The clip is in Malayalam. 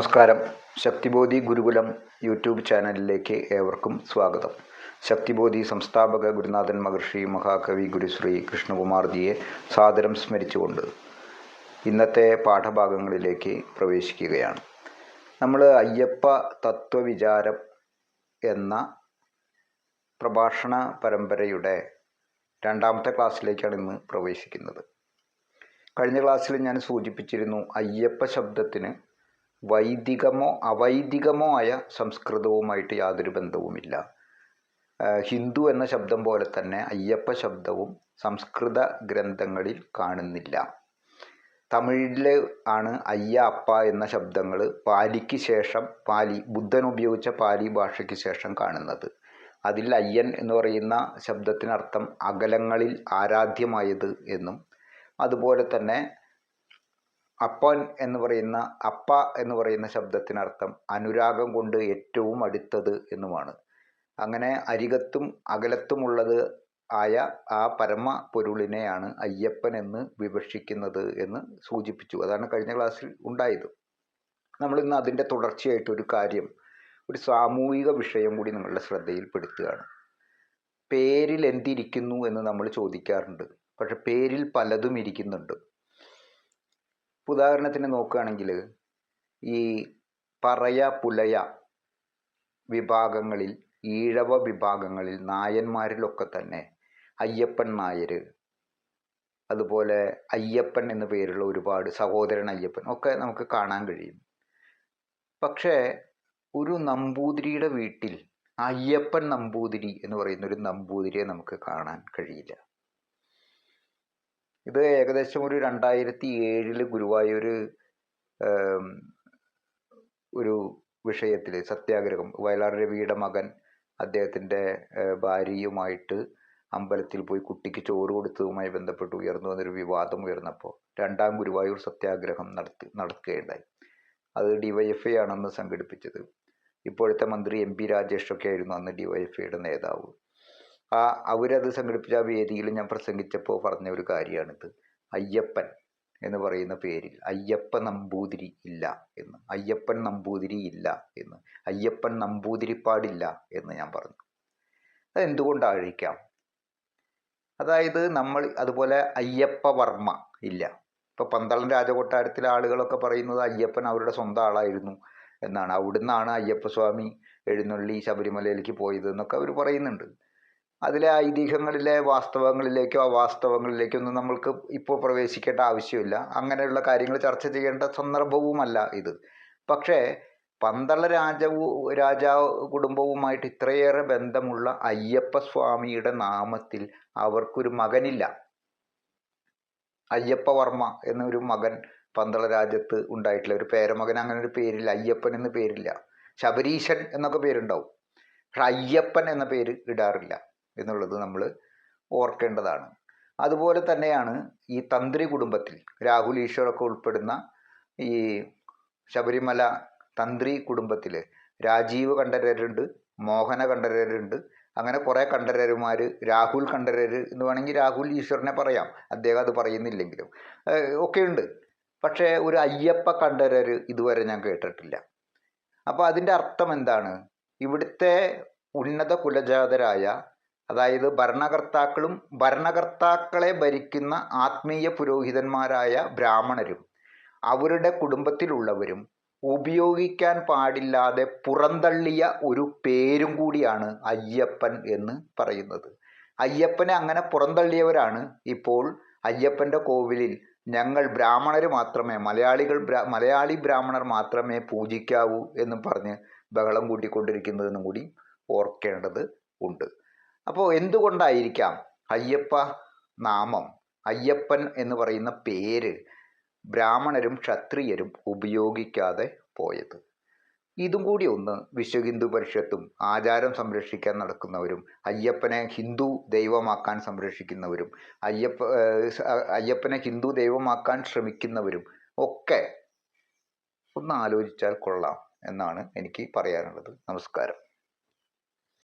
നമസ്കാരം. ശക്തിബോധി ഗുരുകുലം യൂട്യൂബ് ചാനലിലേക്ക് ഏവർക്കും സ്വാഗതം. ശക്തിബോധി സംസ്ഥാപക ഗുരുനാഥൻ മഹർഷി മഹാകവി ഗുരുശ്രീ കൃഷ്ണകുമാർജിയെ സാദരം സ്മരിച്ചുകൊണ്ട് ഇന്നത്തെ പാഠഭാഗങ്ങളിലേക്ക് പ്രവേശിക്കുകയാണ്. നമ്മൾ അയ്യപ്പ തത്വവിചാരം എന്ന പ്രഭാഷണ പരമ്പരയുടെ രണ്ടാമത്തെ ക്ലാസ്സിലേക്കാണ് ഇന്ന് പ്രവേശിക്കുന്നത്. കഴിഞ്ഞ ക്ലാസ്സിൽ ഞാൻ സൂചിപ്പിച്ചിരുന്നു അയ്യപ്പ ശബ്ദത്തിന് വൈദികമോ അവൈദികമോ ആയ സംസ്കൃതവുമായിട്ട് യാതൊരു ബന്ധവുമില്ല. ഹിന്ദു എന്ന ശബ്ദം പോലെ തന്നെ അയ്യപ്പ ശബ്ദവും സംസ്കൃത ഗ്രന്ഥങ്ങളിൽ കാണുന്നില്ല. തമിഴിൽ ആണ് അയ്യ അപ്പ എന്ന ശബ്ദങ്ങൾ പാലിക്ക് ശേഷം പാലി ബുദ്ധൻ ഉപയോഗിച്ച പാലി ഭാഷയ്ക്ക് ശേഷം കാണുന്നത്. അതിൽ അയ്യൻ എന്ന് പറയുന്ന ശബ്ദത്തിനർത്ഥം അകലങ്ങളിൽ ആരാധ്യമായത് എന്നും അതുപോലെ തന്നെ അപ്പൻ എന്ന് പറയുന്ന അപ്പ എന്ന് പറയുന്ന ശബ്ദത്തിനർത്ഥം അനുരാഗം കൊണ്ട് ഏറ്റവും അടുത്തത് എന്നുമാണ്. അങ്ങനെ അരികത്തും അകലത്തുമുള്ളത് ആയ ആ പരമ പൊരുളിനെയാണ് അയ്യപ്പൻ എന്ന് വിവക്ഷിക്കുന്നത് എന്ന് സൂചിപ്പിച്ചു. അതാണ് കഴിഞ്ഞ ക്ലാസ്സിൽ ഉണ്ടായത്. നമ്മളിന്ന് അതിന്റെ തുടർച്ചയായിട്ട് ഒരു കാര്യം ഒരു സാമൂഹിക വിഷയം കൂടി നിങ്ങളുടെ ശ്രദ്ധയിൽപ്പെടുത്തുകയാണ്. പേരിൽ എന്തിരിക്കുന്നു എന്ന് നമ്മൾ ചോദിക്കാറുണ്ട്. പക്ഷെ പേരിൽ പലതും ഇരിക്കുന്നുണ്ട്. ഉദാഹരണത്തിന് നോക്കുകയാണെങ്കിൽ ഈ പറയ പുലയ വിഭാഗങ്ങളിൽ ഈഴവ വിഭാഗങ്ങളിൽ നായന്മാരിലൊക്കെ തന്നെ അയ്യപ്പൻ നായർ അതുപോലെ അയ്യപ്പൻ എന്ന പേരുള്ള ഒരുപാട് സഹോദരൻ അയ്യപ്പൻ ഒക്കെ നമുക്ക് കാണാൻ കഴിയും. പക്ഷേ ഒരു നമ്പൂതിരിയുടെ വീട്ടിൽ അയ്യപ്പൻ നമ്പൂതിരി എന്ന് പറയുന്ന ഒരു നമ്പൂതിരിയെ നമുക്ക് കാണാൻ കഴിയില്ല. ഇത് ഏകദേശം ഒരു രണ്ടായിരത്തി ഏഴിൽ ഗുരുവായൂർ ഒരു വിഷയത്തിൽ സത്യാഗ്രഹം വയലാർ രവിയുടെ മകൻ അദ്ദേഹത്തിന്റെ ഭാര്യയുമായിട്ട് അമ്പലത്തിൽ പോയി കുട്ടിക്ക് ചോറ് കൊടുത്തതുമായി ബന്ധപ്പെട്ട് ഉയർന്നു വന്നൊരു വിവാദം ഉയർന്നപ്പോൾ രണ്ടാം ഗുരുവായൂർ സത്യാഗ്രഹം നടത്തി നടക്കുകയുണ്ടായി. അത് ഡിവൈഎഫ്ഐ ആണെന്ന് സംഘടിപ്പിച്ചത്. ഇപ്പോഴത്തെ മന്ത്രി എം പി രാജേഷൊക്കെ ആയിരുന്നു അന്ന് ഡിവൈഎഫ്ഐയുടെ നേതാവ്. ആ അവരത് സംഘടിപ്പിച്ച ആ വേദിയിൽ ഞാൻ പ്രസംഗിച്ചപ്പോൾ പറഞ്ഞ ഒരു കാര്യമാണിത്. അയ്യപ്പൻ എന്ന് പറയുന്ന പേരിൽ അയ്യപ്പ നമ്പൂതിരി ഇല്ല എന്ന്. അയ്യപ്പൻ നമ്പൂതിരി ഇല്ല എന്ന്. അയ്യപ്പൻ നമ്പൂതിരി പാടില്ല എന്ന് ഞാൻ പറഞ്ഞു. അത് എന്തുകൊണ്ടായിരിക്കാം അതായത് നമ്മൾ അതുപോലെ അയ്യപ്പ വർമ്മ ഇല്ല. ഇപ്പോൾ പന്തളം രാജകൊട്ടാരത്തിലെ ആളുകളൊക്കെ പറയുന്നത് അയ്യപ്പൻ അവരുടെ സ്വന്തം ആളായിരുന്നു എന്നാണ്. അവിടുന്നാണ് അയ്യപ്പസ്വാമി എഴുന്നള്ളി ശബരിമലയിലേക്ക് പോയത് എന്നൊക്കെ അവർ പറയുന്നുണ്ട്. അതിലെ ഐതിഹ്യങ്ങളിലെ വാസ്തവങ്ങളിലേക്കോ അവാസ്തവങ്ങളിലേക്കോ ഒന്നും നമ്മൾക്ക് ഇപ്പോൾ പ്രവേശിക്കേണ്ട ആവശ്യമില്ല. അങ്ങനെയുള്ള കാര്യങ്ങൾ ചർച്ച ചെയ്യേണ്ട സന്ദർഭവുമല്ല ഇത്. പക്ഷേ പന്തള രാജവു രാജാ കുടുംബവുമായിട്ട് ഇത്രയേറെ ബന്ധമുള്ള അയ്യപ്പസ്വാമിയുടെ നാമത്തിൽ അവർക്കൊരു മകനില്ല. അയ്യപ്പവർമ്മ എന്നൊരു മകൻ പന്തള രാജ്യത്ത് ഉണ്ടായിട്ടില്ല. ഒരു പേരമകൻ അങ്ങനെ ഒരു പേരില്ല. അയ്യപ്പൻ എന്ന പേരില്ല. ശബരീശൻ എന്നൊക്കെ പേരുണ്ടാവും. പക്ഷെ അയ്യപ്പൻ എന്ന പേര് ഇടാറില്ല. എന്നുള്ളത് നമ്മൾ ഓർക്കേണ്ടതാണ്. അതുപോലെ തന്നെയാണ് ഈ തന്ത്രി കുടുംബത്തിൽ രാഹുൽ ഈശ്വറൊക്കെ ഉൾപ്പെടുന്ന ഈ ശബരിമല തന്ത്രി കുടുംബത്തിൽ രാജീവ് കണ്ഠരരുണ്ട് മോഹന കണ്ഠരരുണ്ട് അങ്ങനെ കുറേ കണ്ഠരരുമാർ രാഹുൽ കണ്ഠരർ എന്ന് വേണമെങ്കിൽ രാഹുൽ ഈശ്വറിനെ പറയാം. അദ്ദേഹം അത് പറയുന്നില്ലെങ്കിലും. ഒക്കെയുണ്ട്. പക്ഷേ ഒരു അയ്യപ്പ കണ്ഠരർ ഇതുവരെ ഞാൻ കേട്ടിട്ടില്ല. അപ്പോൾ അതിന്റെ അർത്ഥം എന്താണ്? ഇവിടുത്തെ ഉന്നത കുലജാതരായ അതായത് ഭരണകർത്താക്കളും ഭരണകർത്താക്കളെ ഭരിക്കുന്ന ആത്മീയ പുരോഹിതന്മാരായ ബ്രാഹ്മണരും അവരുടെ കുടുംബത്തിലുള്ളവരും ഉപയോഗിക്കാൻ പാടില്ലാതെ പുറന്തള്ളിയ ഒരു പേരും കൂടിയാണ് അയ്യപ്പൻ എന്ന് പറയുന്നത്. അയ്യപ്പനെ അങ്ങനെ പുറന്തള്ളിയവരാണ് ഇപ്പോൾ അയ്യപ്പന്റെ കോവിലിൽ. ഞങ്ങൾ ബ്രാഹ്മണർ മാത്രമേ മലയാളികൾ മലയാളി ബ്രാഹ്മണർ മാത്രമേ പൂജിക്കാവൂ എന്ന് പറഞ്ഞ് ബഹളം കൂട്ടിക്കൊണ്ടിരിക്കുന്നതെന്നും കൂടി ഓർക്കേണ്ടത് ഉണ്ട്. അപ്പോൾ എന്തുകൊണ്ടായിരിക്കാം അയ്യപ്പ നാമം? അയ്യപ്പൻ എന്ന് പറയുന്ന പേര് ബ്രാഹ്മണരും ക്ഷത്രിയരും ഉപയോഗിക്കാതെ പോയത്. ഇതും കൂടി ഒന്ന് വിശ്വഹിന്ദു പരിഷത്തും ആചാരം സംരക്ഷിക്കാൻ നടക്കുന്നവരും അയ്യപ്പനെ ഹിന്ദു ദൈവമാക്കാൻ സംരക്ഷിക്കുന്നവരും അയ്യപ്പ അയ്യപ്പനെ ഹിന്ദു ദൈവമാക്കാൻ ശ്രമിക്കുന്നവരും ഒക്കെ ഒന്ന് ആലോചിച്ചാൽ കൊള്ളാം എന്നാണ് എനിക്ക് പറയാനുള്ളത്. നമസ്കാരം.